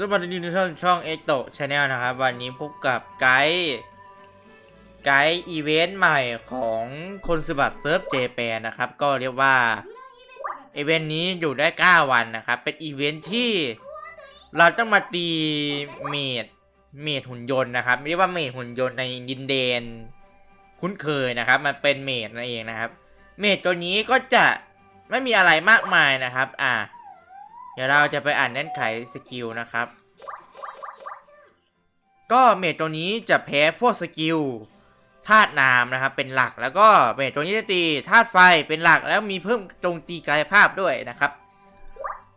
สวัสดีทุกท่านช่องเอ็กโตชาแนลนะครับ วันนี้พบกับไกด์ไกด์อีเวนต์ใหม่ของคนสบัดเซิร์ฟเจแปนนะครับ ก็เรียกว่าอีเวนต์นี้อยู่ได้ 9 วันนะครับ เป็นอีเวนต์ที่เราต้องมาตีเมดเมดหุ่นยนต์นะครับเรียกว่าเมดหุ่นยนต์ในดินเดน คุ้นเคยนะครับ มันเป็นเมดนั่นเองนะครับ เมดตัวนี้ก็จะไม่มีอะไรมากมายนะครับ อ่า ดี๋ยวเราจะไปอ่านเงื่นไขสกิลนะครับ ก็เมจตัวนี้จะแพ้พวกสกิลธาตุน้ำนะครับเป็นหลักแล้วก็เมจตัวนี้จะตีธาตุไฟเป็นหลักแล้วมีเพิ่มโจมตีกายภาพด้วยนะครับ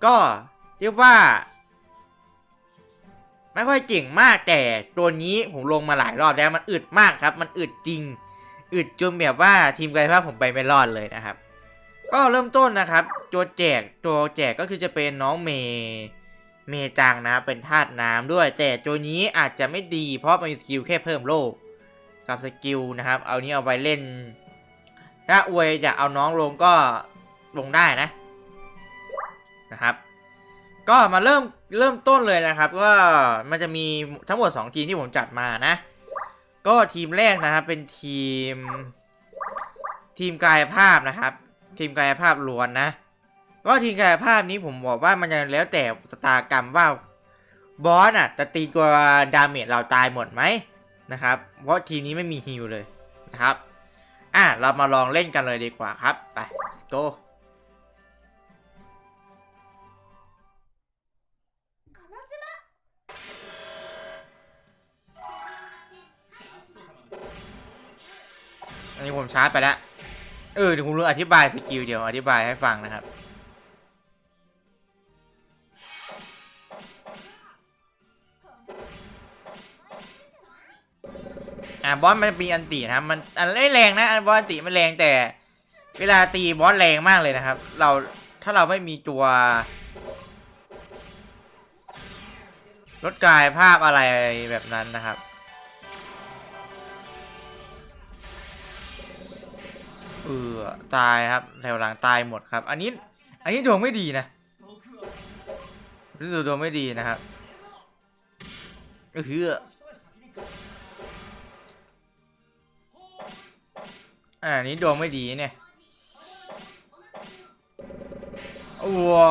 ก็เรียกว่า ไม่ค่อยเก่งมากแต่ตัวนี้ผมลงมาหลายรอบแล้วมันอึดมากครับ มันอึดจริง อึดจนแบบว่าทีมกายภาพผมไปไม่รอดเลยนะครับ ก็เริ่มต้นนะครับ ตัวแจกตัวแจกก็คือจะเป็นน้องเมย์เมจังนะครับเป็นธาตุน้ำด้วย แต่ตัวนี้อาจจะไม่ดี เพราะมันมีสกิลแค่เพิ่มโลกกับสกิลนะครับ เอานี้เอาไว้เล่น ถ้าอวยจะเอาน้องลงก็ลงได้นะนะครับ ก็มาเริ่มเริ่มต้นเลยนะครับ ก็มันจะมีทั้งหมด 2 ทีมที่ผมจัดมานะ ก็ทีมแรกนะครับเป็นทีมทีมกายภาพนะครับ ทีมกายภาพล้วนนะก็ทีมกายภาพนี้ผมบอกว่ามันจะแล้วแต่สตากรรมว่าบอสอะจะตีตัวดาเมจเราตายหมดไหมนะครับ เพราะทีมนี้ไม่มีฮิลเลยนะครับ อะเรามาลองเล่นกันเลยดีกว่าครับ ไป let's go อันนี้ผมชาร์จไปแล้ว เออเดี๋ยวผมรู้อธิบายสกิลเดี๋ยวอธิบายให้ฟังนะครับ อะบอสมันมีอันตินะครับมันอันไม่แรงนะอันบอสอันติมันแรงแต่ เวลาตีบอสแรงมากเลยนะครับ เราถ้าเราไม่มีตัวลดกายภาพอะไรแบบนั้นนะครับ เออตายครับแถวหลังตายหมดครับ อันนี้ อันนี้ดวงไม่ดีนะรู้สึกดวงไม่ดีนะครับเออคืออ่าอันนี้ดวงไม่ดีเนี่ยว้า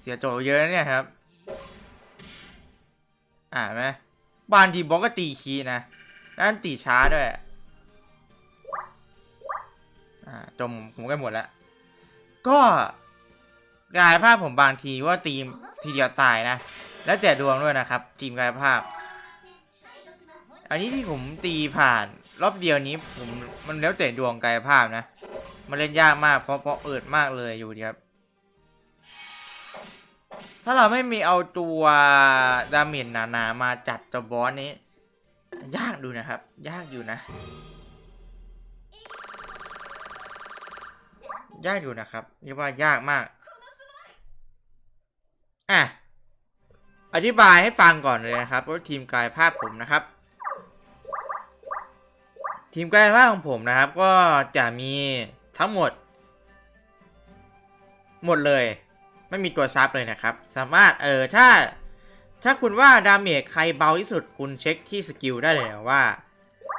เสียโจเยอะเนี่ยครับ อ่าไหมบางทีบอกก็ตีคีนะด้านตีช้าด้วย อ่าจมผมก็หมดแล้วก็กายภาพผมบางทีว่าทีมทีเดียวตายนะ แล้วแต่ดวงด้วยนะครับ ทีมกายภาพ อันนี้ที่ผมตีผ่านรอบเดียวนี้ผมมันแล้วแต่ดวงกายภาพนะ มันเล่นยากมากเพราะเพราะเอิดมากเลยอยู่ดีครับ ถ้าเราไม่มีเอาตัวดาเมจหนาๆมาจัดตัวบอสนี้ ยากดูนะครับ ยากอยู่นะ ยากอยู่นะครับเรียกว่ายากมาก อะ อธิบายให้ฟังก่อนเลยนะครับว่าทีมกายภาพผมนะครับ ทีมกายภาพของผมนะครับก็จะมีทั้งหมด หมดเลย ไม่มีตัวซับเลยนะครับ สามารถเออถ้า ถ้าคุณว่าดาเมจใครเบาที่สุดคุณเช็คที่สกิลได้เลยว่า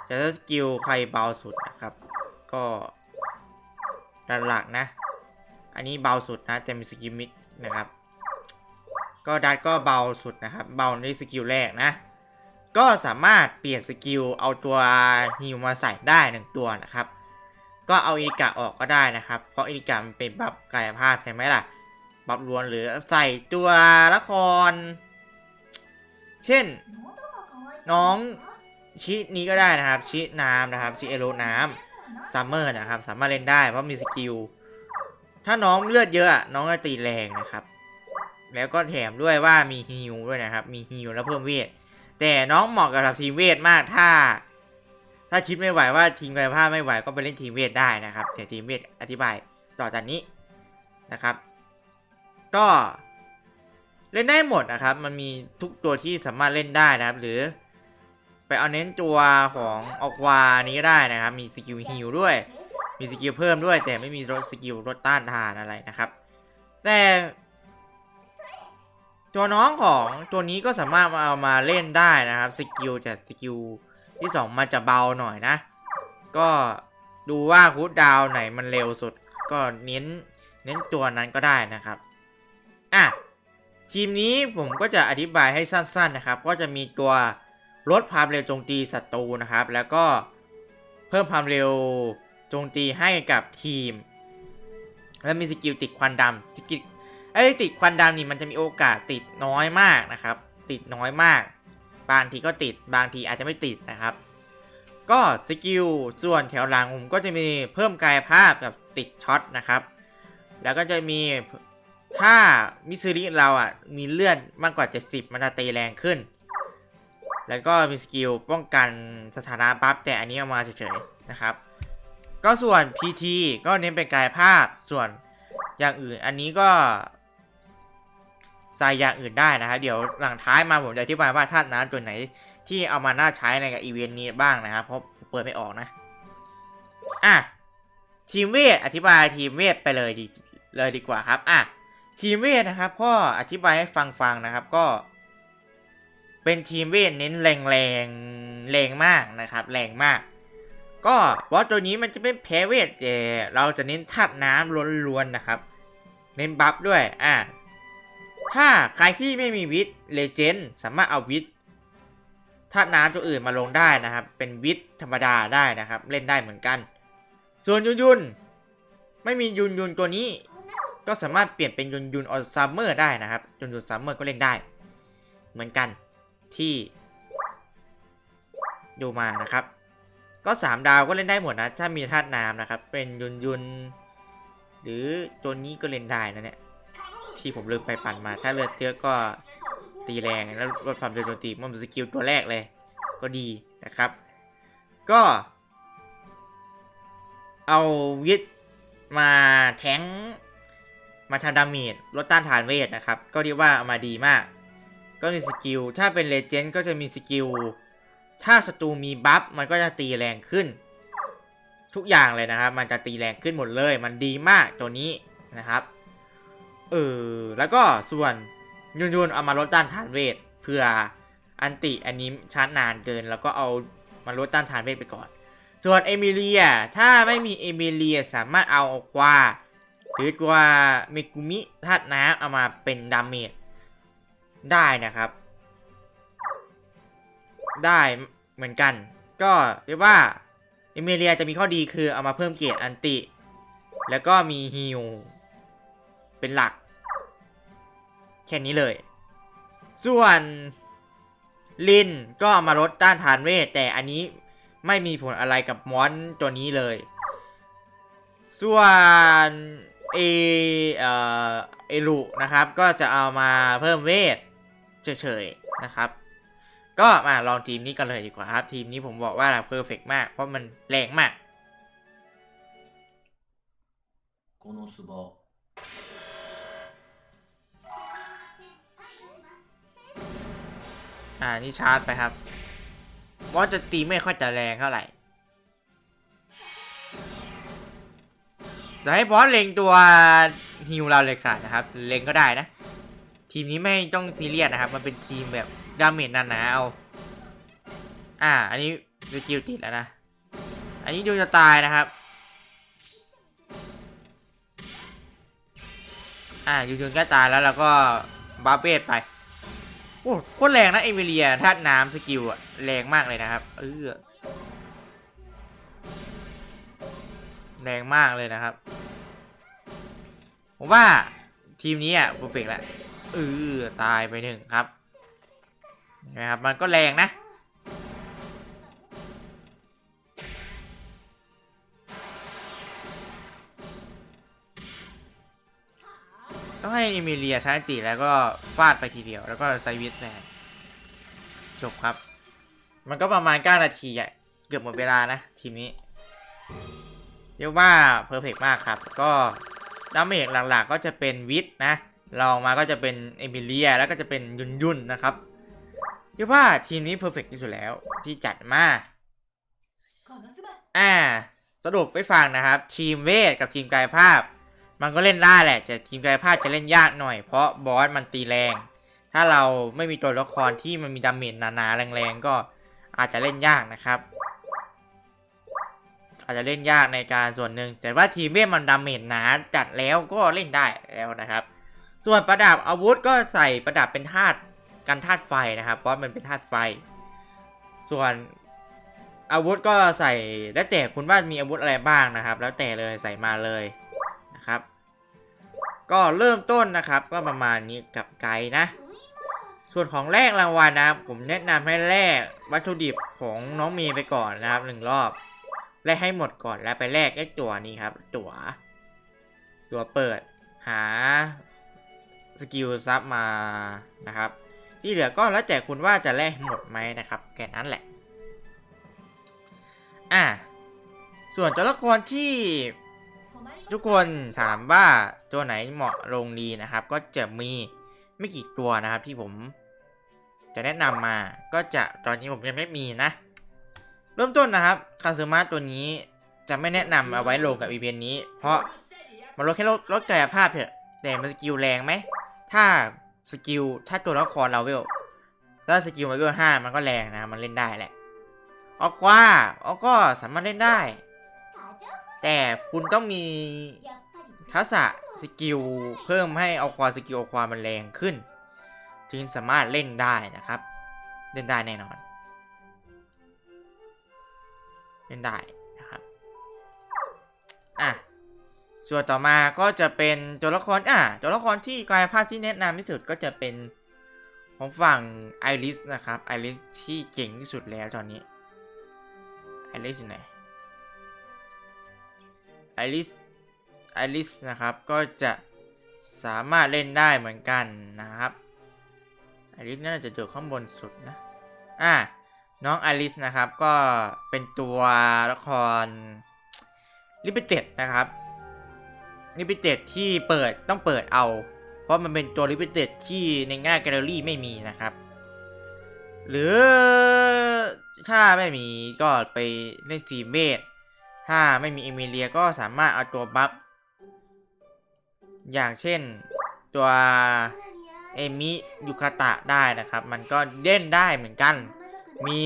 จะสกิลใครเบาสุดนะครับ ก็ หลักนะ อันนี้เบาสุดนะจะมีสกิลมิดนะครับ ก็ดัดก็เบาสุดนะครับ เบาในสกิลแรกนะ ก็สามารถเปลี่ยนสกิลเอาตัวฮิวมาใส่ได้หนึ่งตัวนะครับ ก็เอาอินิกะออกก็ได้นะครับ เพราะอินิกะมันเป็นบัฟกายภาพใช่ไหมล่ะ บัฟล้วนหรือใส่ตัวละคร เช่น น้องชินี้ก็ได้นะครับ ชิน้ำนะครับ ชิเอโรน้ำ ซัมเมอร์นะครับ สามารถเล่นได้เพราะมีสกิล ถ้าน้องเลือดเยอะน้องจะตีแรงนะครับ แล้วก็แถมด้วยว่ามีฮิวด้วยนะครับ มีฮิวแล้วเพิ่มเวท แต่น้องเหมาะกับทีมเวทมากถ้า ถ้าคิดไม่ไหวว่าทีมกายภาพไม่ไหวก็ไปเล่นทีมเวทได้นะครับเดี๋ยวทีมเวทอธิบายต่อจากนี้นะครับ ก็เล่นได้หมดนะครับ มันมีทุกตัวที่สามารถเล่นได้นะครับ หรือ ไปเอาเน้นตัวของออกวานี้ก็ได้นะครับ มีสกิลฮิลด้วย มีสกิลเพิ่มด้วย แต่ไม่มีรถสกิลรถต้านทานอะไรนะครับ แต่ ตัวน้องของตัวนี้ก็สามารถเอามาเล่นได้นะครับสกิลจากสกิลที่สองมันจะเบาหน่อยนะ ก็ดูว่าคูดดาวไหนมันเร็วสุด ก็เน้นเน้นตัวนั้นก็ได้นะครับอะทีมนี้ผมก็จะอธิบายให้สั้น ๆนะครับ ก็จะมีตัว ลดความเร็วโจมตีศัตรูนะครับ แล้วก็เพิ่มความเร็วโจมตีให้กับทีม แล้วมีสกิลติดควันดำสกิลไอ้ติดควันดำนี่มันจะมีโอกาสติดน้อยมากนะครับ ติดน้อยมาก บางทีก็ติดบางทีอาจจะไม่ติดนะครับ ก็สกิลส่วนแถวหลังผมก็จะมีเพิ่มกายภาพกับติดช็อตนะครับ แล้วก็จะมีถ้ามิซิริเราอะมีเลือดมากกว่า 70 มันจะตีแรงขึ้น แล้วก็มีสกิลป้องกันสถานะบัฟแต่อันนี้เอามาเฉยๆนะครับ ก็ส่วน PT ก็เน้นเป็นกายภาพส่วนอย่างอื่นอันนี้ก็ใส่อย่างอื่นได้นะครับเดี๋ยวหลังท้ายมาผมจะอธิบายว่าธาตุน้ำตัวไหนที่เอามาน่าใช้ในกับอีเวนต์นี้บ้างนะครับเพราะเปิดไม่ออกนะอะทีมเวทอธิบายทีมเวทไปเลยดีเลยดีกว่าครับอะทีมเวทนะครับก็อธิบายให้ฟังๆนะครับ ก็ เป็นทีมเวทเน้นแรงแรงแรงมากนะครับ แรงมาก ก็บอสตัวนี้มันจะเป็นแพ้เวทแต่เราจะเน้นธาตุน้ำล้วนๆนะครับ เน้นบัฟด้วยอะถ้าใครที่ไม่มีวิทเลเจนด์สามารถเอาวิทธาตุน้ำตัวอื่นมาลงได้นะครับ เป็นวิทธรรมดาได้นะครับ เล่นได้เหมือนกัน ส่วนยุนยุนไม่มียุนยุนตัวนี้ ก็สามารถเปลี่ยนเป็นยุนยุนออซัมเมอร์ได้นะครับยุนยุนซัมเมอร์ก็เล่นได้ เหมือนกัน ที่ดูมานะครับ ก็สามดาวก็เล่นได้หมดนะ ถ้ามีธาตุน้ำนะครับ เป็นยุนยุนหรือตัวนี้ก็เล่นได้นะเนี่ย ที่ผมลืมไปปั่นมา ถ้าเลือดเยอะก็ตีแรงแล้วลดความเร็วโจมตีมันเป็นสกิลตัวแรกเลย ก็ดีนะครับ ก็ เอาวิทมาแทงมาทำดาเมจลดต้านทานเวทนะครับ ก็เรียกว่าเอามาดีมาก ก็มีสกิล ถ้าเป็นเลเจนด์ก็จะมีสกิล ถ้าศัตรูมีบัฟมันก็จะตีแรงขึ้น ทุกอย่างเลยนะครับ มันจะตีแรงขึ้นหมดเลย มันดีมากตัวนี้นะครับ เออ แล้วก็ส่วนยุนยุนเอามาลดต้านทานเวทเพื่ออันติอันนี้ชาร์จนานเกิน แล้วก็เอามาลดต้านทานเวทไปก่อน ส่วนเอมิเลีย ถ้าไม่มีเอมิเลียสามารถเอาควาหรือตัวเมกุมิธาตุน้ำเอามาเป็นดาเมจ ได้นะครับ ได้เหมือนกัน ก็เรียกว่าเอมิเลียจะมีข้อดีคือเอามาเพิ่มเกียรติอันติ แล้วก็มีฮิลเป็นหลัก แค่นี้เลย ส่วนลินก็เอามาลดต้านทานเวท แต่อันนี้ไม่มีผลอะไรกับมอนตัวนี้เลย ส่วนเอเอ่อเอลุนะครับ ก็จะเอามาเพิ่มเวท เฉยๆนะครับ ก็มาลองทีมนี้กันเลยดีกว่าครับ ทีมนี้ผมบอกว่าเพอร์เฟกมาก เพราะมันแรงมาก このスバ อ่า นี่ชาร์จไปครับว่าจะตีไม่ค่อยจะแรงเท่าไหร่จะให้บอสเล็งตัวฮิวเราเลยค่ะนะครับ เล็งก็ได้นะ ทีมนี้ไม่ต้องซีเรียสนะครับ มันเป็นทีมแบบดาเมจหนาๆเอา อ่า อันนี้สกิลติดแล้วนะ อันนี้ดูจะตายนะครับ อ่ายูทูนแค่ตายแล้วเราก็บาเบสไป โอ้โคตรแรงนะเอมิเลียธาตุน้ำสกิลอะแรงมากเลยนะครับ เออแรงมากเลยนะครับ ผมว่าทีมนี้อะเพอร์เฟกแหละ เออตายไปหนึ่งครับนะครับมันก็แรงนะ ต้องให้เอมิเลียใช้อันติแล้วก็ฟาดไปทีเดียว แล้วก็ไซวิสแทนจบครับ มันก็ประมาณ9นาทีอะเกือบหมดเวลานะทีมนี้เรียกว่าเพอร์เฟกมากครับ ก็ดาเมจหลักๆก็จะเป็นวิทนะ เราออกมาก็จะเป็นเอมิเลียแล้วก็จะเป็นยุนยุนนะครับคิดว่าทีมนี้เพอร์เฟกที่สุดแล้วที่จัดมาอ่าสรุปไปฟังนะครับ ทีมเวทกับทีมกายภาพ มันก็เล่นได้แหละแต่ทีมกายภาพจะเล่นยากหน่อยเพราะบอสมันตีแรง ถ้าเราไม่มีตัวละครที่มันมีดาเมจหนาๆแรงๆก็อาจจะเล่นยากนะครับ อาจจะเล่นยากในการส่วนหนึ่งแต่ว่าทีมเวทมันดาเมจหนาจัดแล้วก็เล่นได้แล้วนะครับ ส่วนประดับอาวุธก็ใส่ประดับเป็นธาตุกันธาตุไฟนะครับเพราะมันเป็นธาตุไฟ ส่วนอาวุธก็ใส่แล้วแต่คุณว่ามีอาวุธอะไรบ้างนะครับ แล้วแต่เลยใส่มาเลยนะครับ ก็เริ่มต้นนะครับก็ประมาณนี้กับไกด์นะ ส่วนของแรกรางวัลนะครับ ผมแนะนำให้แลกวัตถุดิบของน้องเมย์ไปก่อนนะครับหนึ่งรอบแลกให้หมดก่อนแล้วไปแลกไอ้ตัวนี้ครับ ตัวตัวเปิดหา สกิลซับมานะครับ ที่เหลือก็แล้วแต่คุณว่าจะแลกหมดไหมนะครับแค่นั้นแหละ อะส่วนตัวละครที่ทุกคนถามว่าตัวไหนเหมาะลงดีนะครับ ก็จะมีไม่กี่ตัวนะครับที่ผมจะแนะนำมาก็จะตอนนี้ผมยังไม่มีนะ เริ่มต้นนะครับคาซึมะตัวนี้จะไม่แนะนำเอาไว้ลงกับอีเวนต์นี้ เพราะมันลดแค่ลดลดกายภาพเถอะแต่มันสกิลแรงไหม ถ้าสกิลถ้าตัวละครเราเวลถ้าสกิลมันเวลห้ามันก็แรงนะมันเล่นได้แหละออกว่าออกก็สามารถเล่นได้ แต่คุณต้องมีทักษะสกิลเพิ่มให้เอาควาสกิลเอาความมันแรงขึ้น จึงสามารถเล่นได้นะครับ เล่นได้แน่นอน เล่นได้นะครับ ส่วนต่อมาก็จะเป็นตัวละครอะตัวละครที่กายภาพที่แนะนำที่สุดก็จะเป็นของฝั่งไอริสนะครับไอริสที่เก่งที่สุดแล้วตอนนี้ไอริสอยู่ไหนไอริสไอริสนะครับก็จะสามารถเล่นได้เหมือนกันนะครับไอริสน่าจะอยู่ข้างบนสุดนะอะน้องไอริสนะครับก็เป็นตัวละครลิมิเต็ดนะครับ ลิมิเต็ดที่เปิดต้องเปิดเอา เพราะมันเป็นตัวลิมิเต็ดที่ในง่ายแกลเลอรี่ไม่มีนะครับ หรือถ้าไม่มีก็ไปเล่นทีเมดถ้าไม่มีเอมิเลียก็สามารถเอาตัวบัฟอย่างเช่นตัวเอมิยูคาตะได้นะครับ มันก็เล่นได้เหมือนกัน มี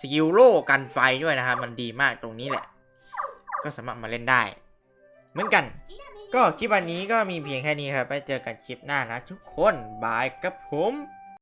สกิลโล่กันไฟด้วยนะครับ มันดีมากตรงนี้แหละ ก็สามารถมาเล่นได้ เหมือนกัน ก็คลิปวันนี้ก็มีเพียงแค่นี้ครับ ไปเจอกันคลิปหน้านะทุกคน บายครับผม